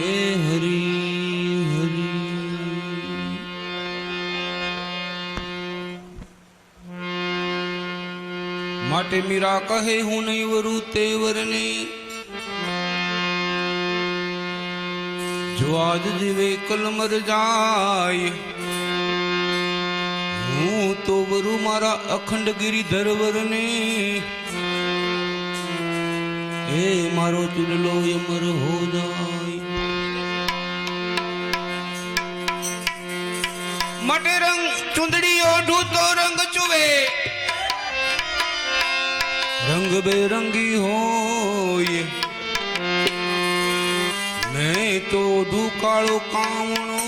હે માટે મીરા કહે હું નહીં વરું તે વરને જો આજ જીવે કલ મર જાય હું તો વરું મારા અખંડ ગિરિધર વરને એ મારો ચૂડલો અમર હો માટે રંગ ચુંદડીઓ ઢૂતો રંગ ચુવે. રંગ બેરંગી હોય. મેં તો ઓઢું કાળો કામણો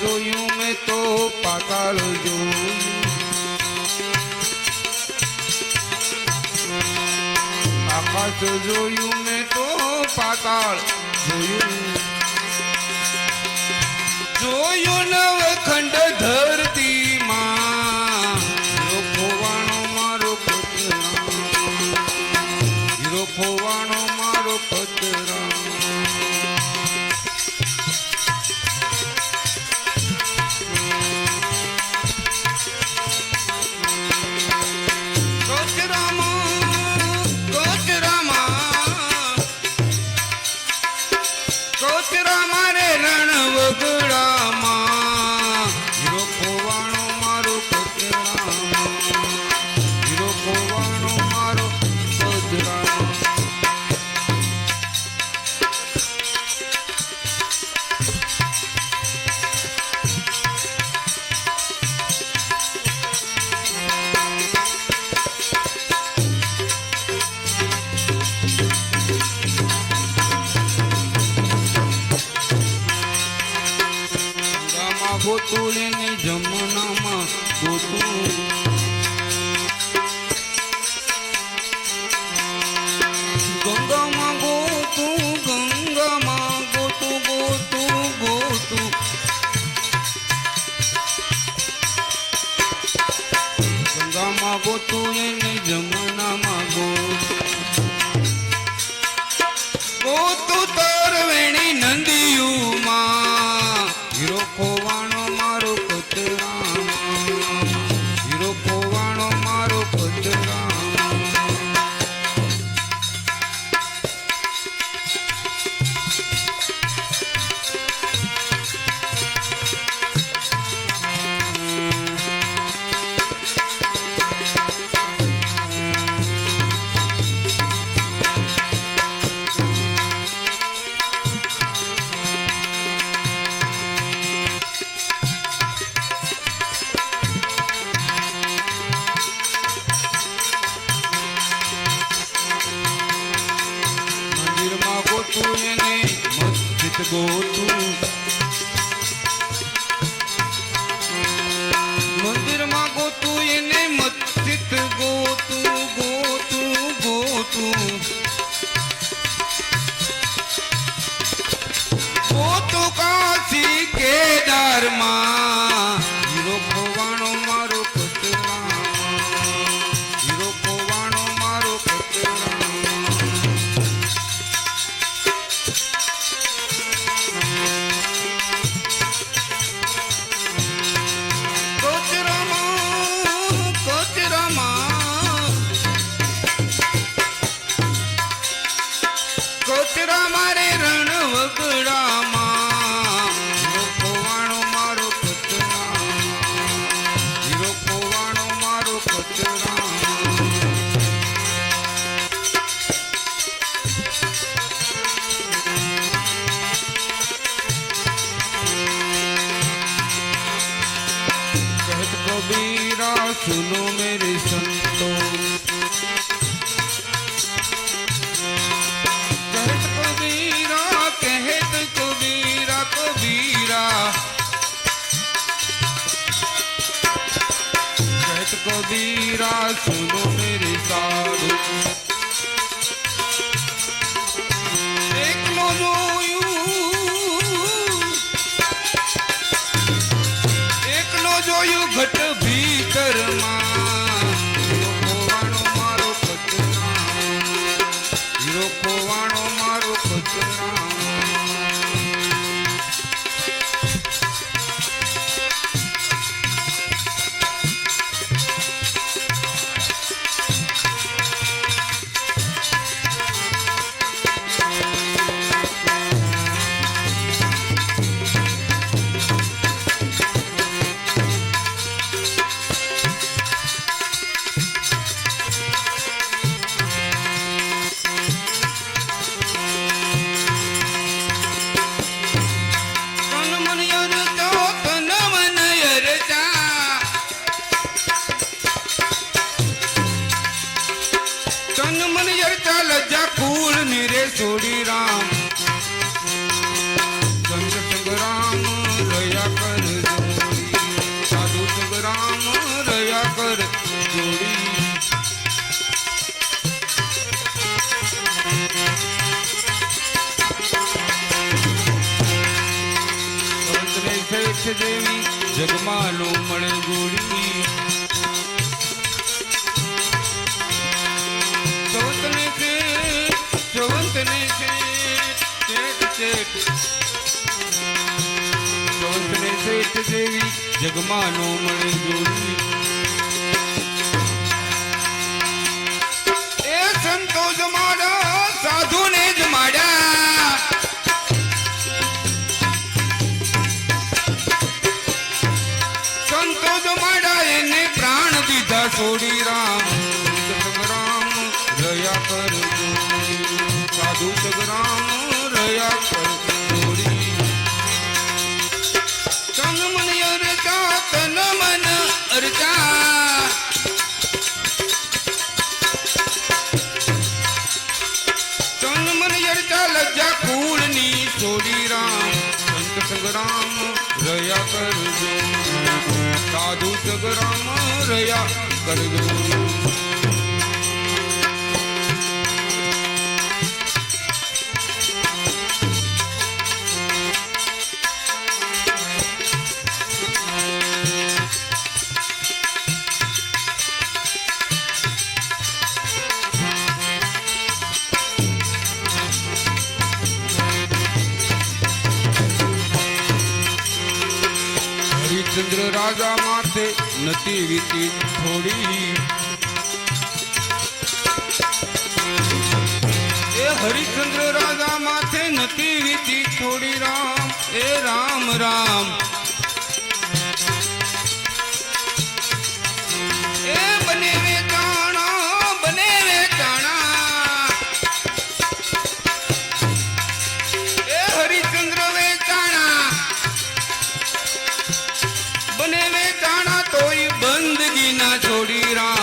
જોયું મેં તો પાતાળ જોયું. આકાશ જોયું મેં જોયું નવખંડ ધરતીમાં કોચરામાં મારે રણ વગડામાં. ગંગામાં ગોતું એને જમનામાં শুনো છોડી રામ સંત સંગ્રામ રહ્યા કર સાધુ સંગ્રામ રહ્યા કર જોડી સંતને દેવી જગમાં નો મળે ગોળી અરચા તન મન અરચા લજ્જા કુળની છોડી રામ. સંત સંગ્રામ રહ્યા કરજો. સાધુ સંગ્રામ રહ્યા કરજો. હરિચંદ્ર રાજા માથે નથી વીતી થોડી. એ હરિચંદ્ર રાજા માથે નથી વીતી થોડી રામ. એ રામ રામ. બને વેચાણા તોય બંદગી ના છોડી રામ.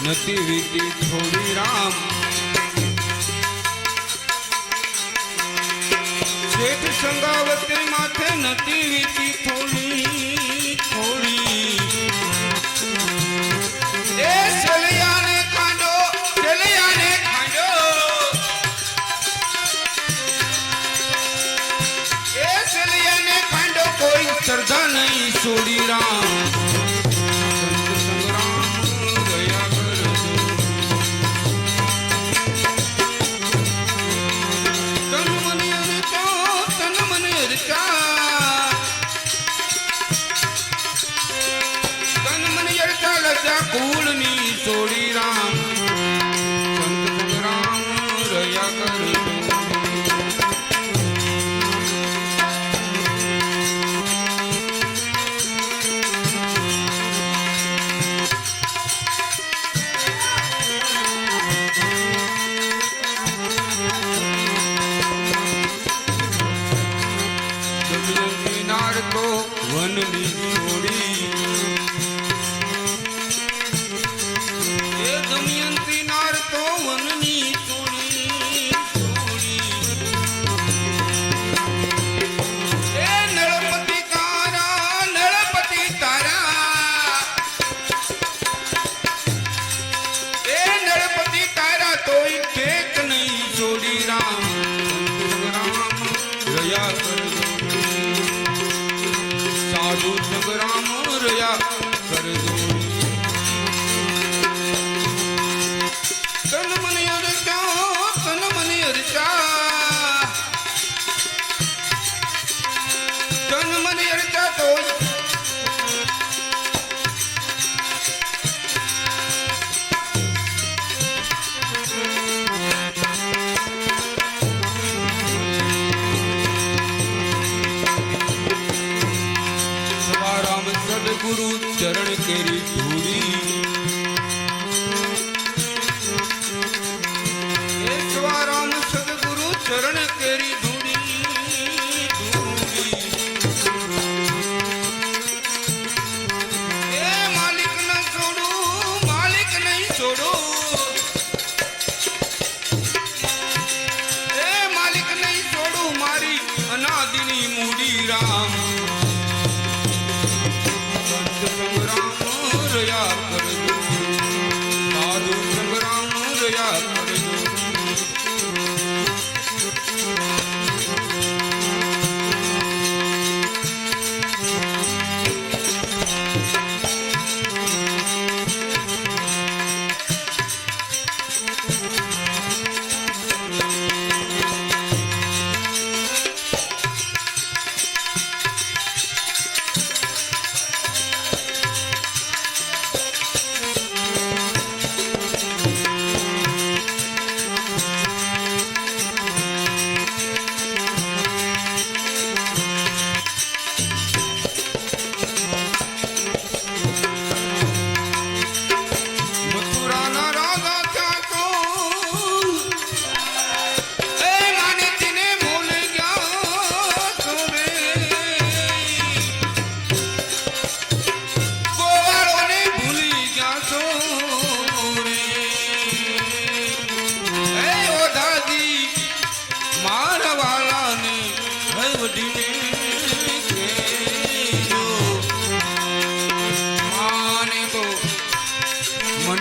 નથી વીતી થોડી રામ. શેઠ સંગાવત માથે નતી વીતી થોડી Ram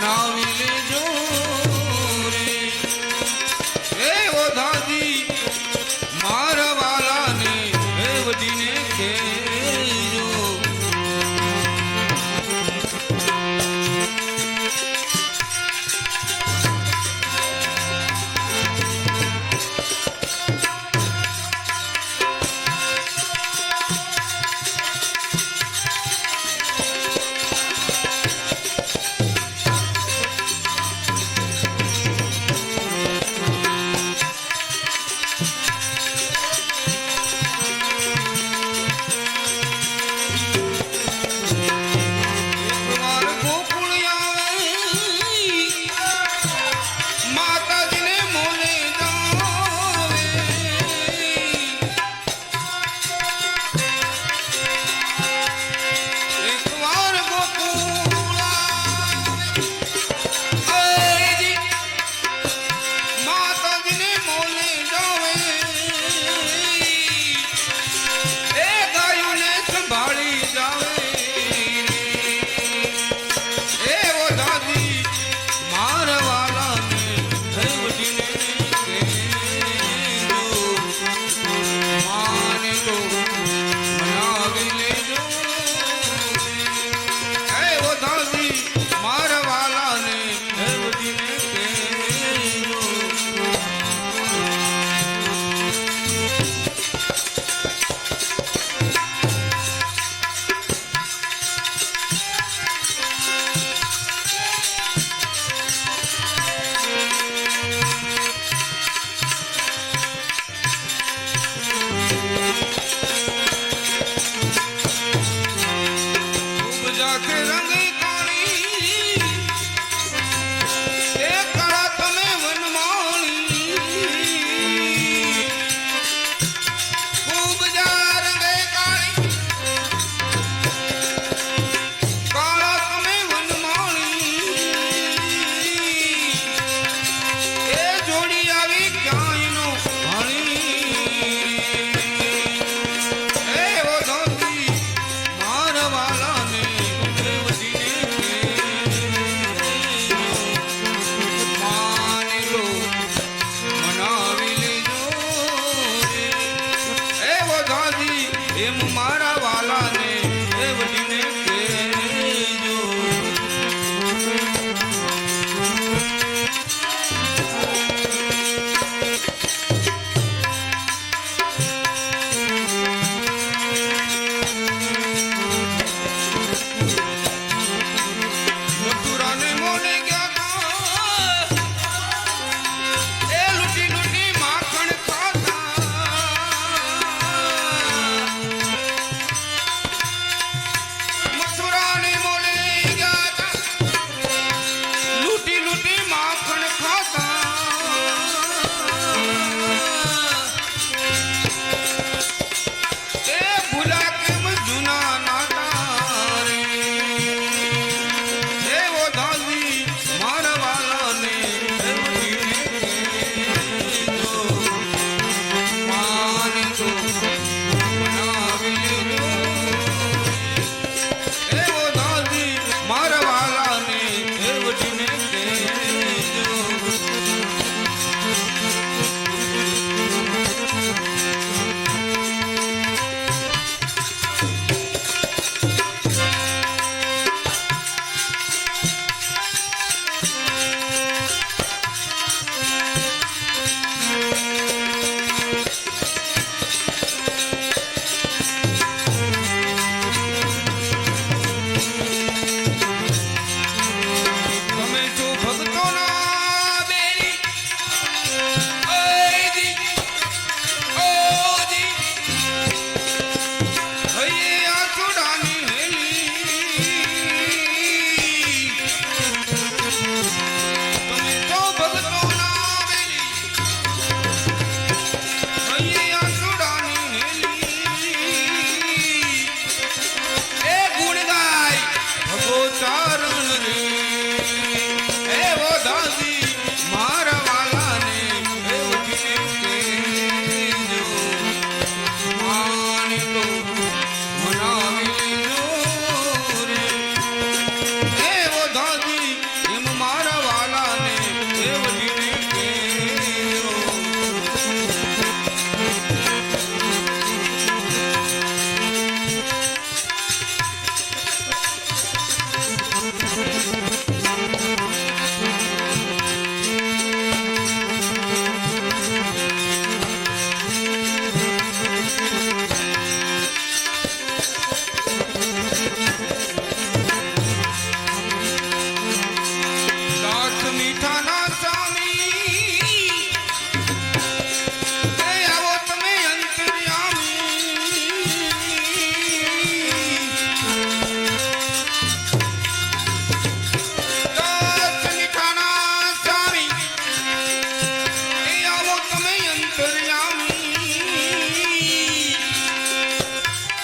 now we live. Te dan એમ મારા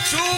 શું